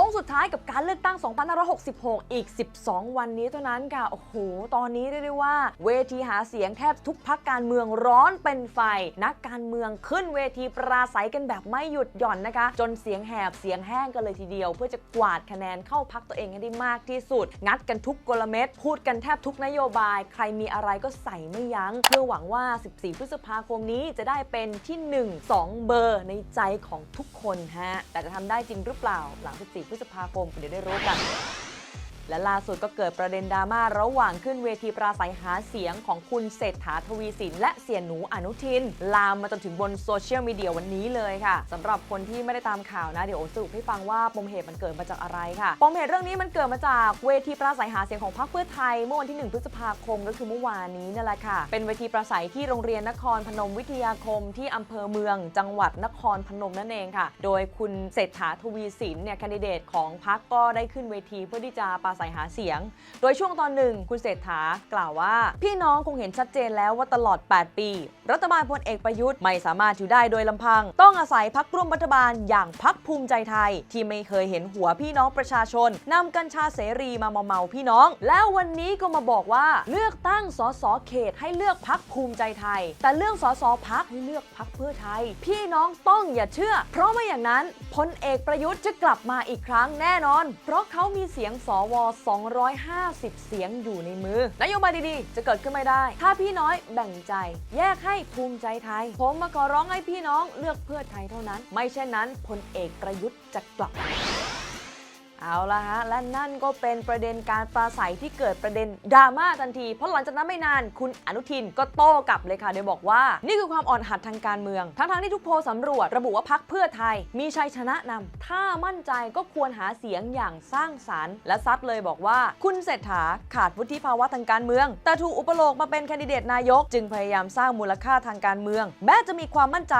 ค้งสุดท้ายกับการเลือกตั้ง 2566 อีก 12 วันนี้เท่านั้นค่ะ โอ้โห ตอนนี้เรียกได้ว่า เวทีหาเสียงแทบทุกพักการเมืองร้อนเป็นไฟ นักการเมืองขึ้นเวทีปราศัยกันแบบไม่หยุดหย่อนนะคะ จนเสียงแหบเสียงแห้งกันเลยทีเดียว เพื่อจะกวาดคะแนนเข้าพักตัวเองให้ได้มากที่สุด งัดกันทุกกลเม็ดพูดกันแทบทุกนโยบาย ใครมีอะไรก็ใส่ไม่ยัง้ง เพื่อหวังว่า 14 พฤษภาคมนี้จะได้เป็นที่ 1 2 เบอร์ในใจของทุกคนฮะแต่จะทำได้จริงหรือเปล่าหลัง14พฤษภาคม เดี๋ยวได้รู้กัน และล่าสุดก็เกิดประเด็นดราม่าระหว่างขึ้นเวทีปราศัยหาเสียงของคุณเศรษฐาทวีสิน และเสียหนูอนุทิน ลามมาจนถึงบนโซเชียลมีเดียวันนี้เลยค่ะสำหรับคนที่ไม่ได้ตามข่าวนะ เดี๋ยวสรุปให้ฟังว่าปมเหตุมันเกิดมาจากอะไรค่ะ ปมเหตุเรื่องนี้มันเกิดมาจากเวทีปราศัยหาเสียงของพรรคเพื่อไทย เมื่อวันที่ 1 พฤษภาคมก็คือเมื่อวานนี้นั่นแหละค่ะ เป็นเวทีปราศัยที่โรงเรียนนครพนมวิทยาคมที่อำเภอเมือง จังหวัดนครพนมนั่นเองค่ะ โดยคุณเศรษฐาทวีสินเนี่ยแคนดิเดตของพรรคก็ได้ขึ้นเวทีเพื่อที่จะปราศัยหาเสียง โดยช่วงตอนหนึ่งคุณเศรษฐากล่าวว่า พี่น้องคงเห็นชัดเจนแล้วว่าตลอด 8 ปี รัฐบาลพลเอกประยุทธ์ไม่สามารถอยู่ได้โดยลำพัง ต้องอาศัยพักร่วมรัฐบาลอย่างพักภูมิใจไทย ที่ไม่เคยเห็นหัวพี่น้องประชาชนนำกัญชาเสรีมาเมาพี่น้อง แล้ววันนี้ก็มาบอกว่าเลือกตั้งสสเขตให้เลือกพักภูมิใจไทย แต่เรื่องสสพักให้เลือกพักเพื่อไทย พี่น้องต้องอย่าเชื่อ เพราะไม่อย่างนั้นพลเอกประยุทธ์จะกลับมาอีกครั้งแน่นอน เพราะเขามีเสียงสว250 เสียงอยู่ในมือ นโยบายดีๆ จะเกิดขึ้นไม่ได้ ถ้าพี่น้อยแบ่งใจ แยกให้ภูมิใจไทย ผมมาขอร้องให้พี่น้องเลือกเพื่อไทยเท่านั้น ไม่เช่นนั้นพลเอกประยุทธ์จะกลับ เอาละฮะ และนั่นก็เป็นประเด็นการปราศัยที่เกิดประเด็นดราม่าทันที เพราะหลังจากนั้นไม่นาน คุณอนุทินก็โต้กลับเลยค่ะ โดยบอกว่า นี่คือความอ่อนหัดทางการเมือง ทั้งๆที่ทุกโพลสำรวจ ระบุว่าพักเพื่อไทย มีชัยชนะนำถ้ามั่นใจก็ควรหาเสียงอย่างสร้างสารรค์ และซัดเลยบอกว่า คุณเศรษฐาขาดวุฒิภาวะทางการเมือง แต่ถูกอุปโลกมาเป็นแคนดิเดตนายก จึงพยายามสร้างมูลค่าทางการเมือง แม้จะมีความมั่นใจ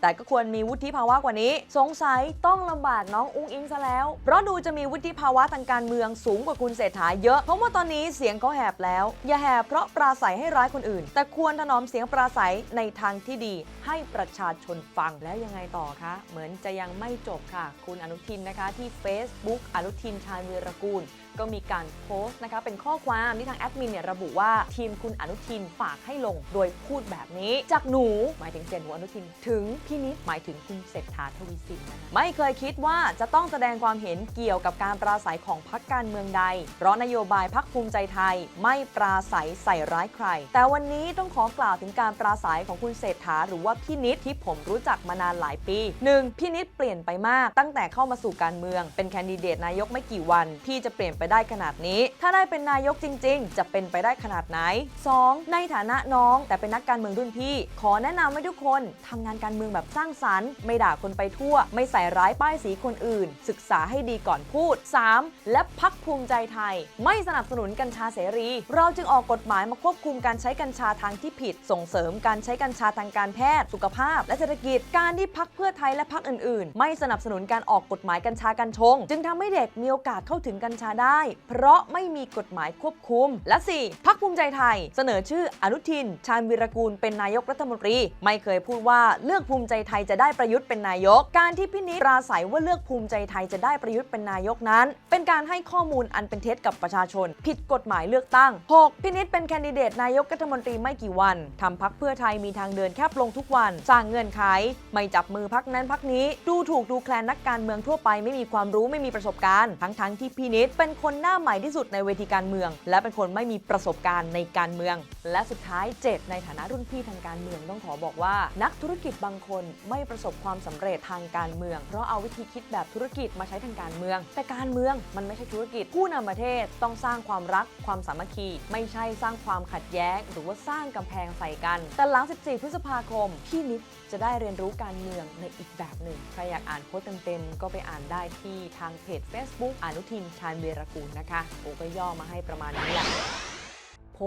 แต่ก็ควรมีวุฒิภาวะกว่านี้ สงสัยต้องลำบากน้องอุ้งอิงซะแล้ว เพราะดูจะมีวุฒิภาวะทางการเมืองสูงกว่าคุณเศรษฐาเยอะ เพราะว่าตอนนี้เสียงเขาแหบแล้ว อย่าแหบเพราะปราศัยให้ร้ายคนอื่น แต่ควรถนอมเสียงปราศัยในทางที่ดีให้ประชาชนฟังแล้วยังไงต่อคะ เหมือนจะยังไม่จบค่ะ คุณอนุทินนะคะที่ Facebook อนุทินชาญวีรกูล ก็มีการโพสต์นะคะเป็นข้อความที่ทางแอดมินเนี่ยระบุว่าทีมคุณอนุทินฝากให้ลงโดยพูดแบบนี้ จากหนูหมายถึงเสียนหัวอนุทินถึงพี่นิดหมายถึงคุณเศรษฐาทวีสินนะคะไม่เคยคิดว่าจะต้องแสดงความเห็นเกี่ยวกับการปราศัยของพรรคการเมืองใด เพราะนโยบายพรรคภูมิใจไทย ไม่ปราศัยใส่ร้ายใคร แต่วันนี้ต้องขอกล่าวถึงการปราศัยของคุณเศรษฐาหรือว่าพี่นิดที่ผมรู้จักมานานหลายปี 1. พี่นิดเปลี่ยนไปมากตั้งแต่เข้ามาสู่การเมือง เป็นแคนดิเดตนายกไม่กี่วัน พี่จะเปลี่ยนไปได้ขนาดนี้ ถ้าได้เป็นนายกจริง ๆ จะเป็นไปได้ขนาดไหน 2. ในฐานะน้องแต่เป็นนักการเมืองรุ่นพี่ ขอแนะนำให้ทุกคนทำงานการเมืองแบบสร้างสรรค์ ไม่ด่าคนไปทั่ว ไม่ใส่ร้ายป้ายสีคนอื่น ศึกษาให้ดีก่อนพูด 3. และพักภูมิใจไทย ไม่สนับสนุนกัญชาเสรี เราจึงออกกฎหมายมาควบคุมการใช้กัญชาทางที่ผิด ส่งเสริมการใช้กัญชาทางการแพทย์ สุขภาพ และเศรษฐกิจการที่พักเพื่อไทยและพักอื่น ๆ ไม่สนับสนุนการออกกฎหมายกัญชากัญชง จึงทำให้เด็กมีโอกาสเข้าถึงกัญชาได้เพราะไม่มีกฎหมายควบคุม และ 4. พักภูมิใจไทย เสนอชื่ออนุทิน ชาญวีรกูลเป็นนายกรัฐมนตรี ไม่เคยพูดว่าเลือกภูมิใจไทยจะได้ประยุทธ์เป็นนายก การที่พี่นิดปราศัยว่าเลือกภูมิใจไทยจะได้ประยุทธ์เป็นนายกนั้น เป็นการให้ข้อมูลอันเป็นเท็จกับประชาชน ผิดกฎหมายเลือกตั้ง 6. พี่นิดเป็นแคนดิเดตนายกรัฐมนตรีไม่กี่วันทำพักเพื่อไทยมีทางเดินแคบลงทุกวันสร้างเงื่อนไข ไม่จับมือพักนั้นพักนี้ ดูถูกดูแคลนนักการเมืองทั่วไปไม่มีความรู้ไม่มีประสบการณ์ ทั้งๆที่พี่นิดเป็นคนหน้าใหม่ที่สุดในเวทีการเมือง และเป็นคนไม่มีประสบการณ์ในการเมือง และสุดท้าย 7 ในฐานะรุ่นพี่ทางการเมืองต้องขอบอกว่า นักธุรกิจบางคนไม่ประสบความสำเร็จทางการเมือง เพราะเอาวิธีคิดแบบธุรกิจมาใช้ทางการเมือง แต่การเมืองมันไม่ใช่ธุรกิจ ผู้นำประเทศต้องสร้างความรักความสามัคคี ไม่ใช่สร้างความขัดแย้ง หรือว่าสร้างกำแพงใส่กัน แต่หลัง 14 พฤษภาคมพี่นิดจะได้เรียนรู้การเมืองในอีกแบบหนึ่งใครอยากอ่านโพสต์เต็มๆก็ไปอ่านได้ที่ทางเพจ Facebook อนุทินชาญเวรกูนะคะโอก็ย่อมาให้ประมาณนี้แหละ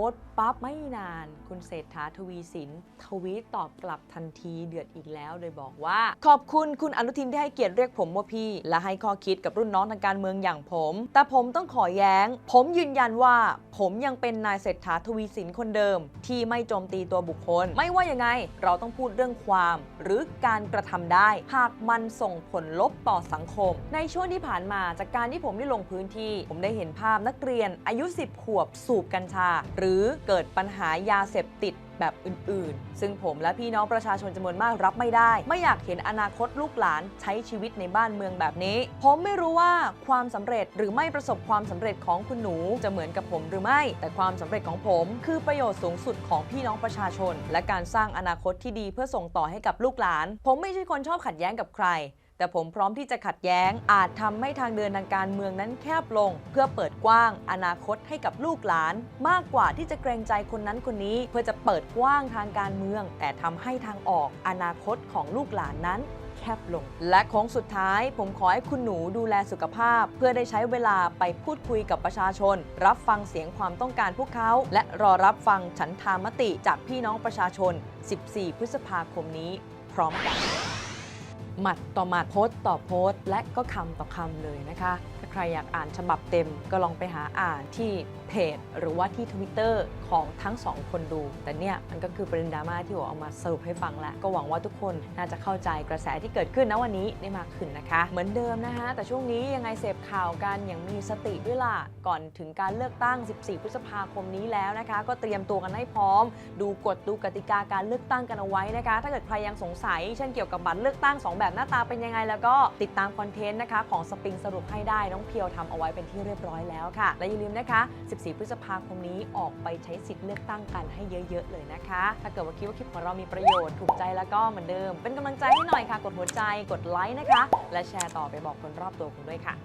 สต์ปั๊บไม่นาน คุณเศรษฐาทวีสิน ทวีตตอบกลับทันทีเดือดอีกแล้ว โดยบอกว่า ขอบคุณคุณอนุทินที่ให้เกียรติเรียกผมว่าพี่ และให้ข้อคิดกับรุ่นน้องทางการเมืองอย่างผม แต่ผมต้องขอแย้ง ผมยืนยันว่า ผมยังเป็นนายเศรษฐาทวีสินคนเดิม ที่ไม่โจมตีตัวบุคคล ไม่ว่ายังไง เราต้องพูดเรื่องความ หรือการกระทำได้ หากมันส่งผลลบต่อสังคม ในช่วงที่ผ่านมาจากการที่ผมได้ลงพื้นที่ ผมได้เห็นภาพนักเรียนอายุ 10 ขวบสูบกัญชาหรืือเกิดปัญหายาเสพติดแบบอื่นๆ ซึ่งผมและพี่น้องประชาชนจำนวนมากรับไม่ได้ ไม่อยากเห็นอนาคตลูกหลานใช้ชีวิตในบ้านเมืองแบบนี้ ผมไม่รู้ว่าความสำเร็จหรือไม่ประสบความสำเร็จของคุณหนูจะเหมือนกับผมหรือไม่ แต่ความสำเร็จของผม คือประโยชน์สูงสุดของพี่น้องประชาชน และการสร้างอนาคตที่ดีเพื่อส่งต่อให้กับลูกหลาน ผมไม่ใช่คนชอบขัดแย้งกับใคร แต่ผมพร้อมที่จะขัดแย้ง อาจทำให้ทางเดินทางการเมืองนั้นแคบลง เพื่อเปิดกว้าง อนาคตให้กับลูกหลาน มากกว่าที่จะเกรงใจคนนั้นคนนี้ เพื่อจะเปิดกว้างทางการเมือง แต่ทำให้ทางออกอนาคตของลูกหลานนั้นแคบลง และโค้งสุดท้าย ผมขอให้คุณหนูดูแลสุขภาพ เพื่อได้ใช้เวลาไปพูดคุยกับประชาชน รับฟังเสียงความต้องการพวกเขา และรอรับฟังฉันทามติจากพี่น้องประชาชน 14 พฤษภาคมนี้ พร้อมกัน หมัดต่อหมัดโพสต์ต่อโพสต์ และก็คำต่อคำเลยนะคะ รอยากอ่านฉบับเต็ม ก็ลองไปหาอ่านที่เพจ หรือว่าที่ Twitter ของทั้งสองคนดู แต่เนี่ยมันก็คือประเด็นดราม่าที่ผมเอามาสรุปให้ฟังแล้ว ก็หวังว่าทุกคนน่าจะเข้าใจกระแสที่เกิดขึ้นนะวันนี้ได้มากขึ้นนะคะ เหมือนเดิมนะคะแต่ช่วงนี้ยังไงเสพข่าวกันอย่างมีสติด้วยล่ะก่อนถึงการเลือกตั้ง 14 พฤษภาคมนี้แล้วนะคะ ก็เตรียมตัวกันให้พร้อม ดูกฎดูกติกาการเลือกตั้งกันเอาไว้นะคะ ถ้าเกิดใครยังสงสัยเช่นเกี่ยวกับบัตรเลือกตั้ง 2 แบบหน้าตาเป็นยังไง แล้วก็ติดตามคอนเทนต์นะคะของสปริงสรุปให้ได้น้องเพียวทำเอาไว้เป็นที่เรียบร้อยแล้วค่ะ และอย่าลืมนะคะ 14 พฤษภาคมนี้ออกไปใช้สิทธิ์เลือกตั้งกันให้เยอะ ๆ เลยนะคะ ถ้าเกิดว่าคิดว่าคลิปของเรามีประโยชน์ถูกใจแล้วก็เหมือนเดิม เป็นกำลังใจให้หน่อยค่ะ กดหัวใจกดไลค์นะคะ และแชร์ต่อไปบอกคนรอบตัวคุณด้วยค่ะ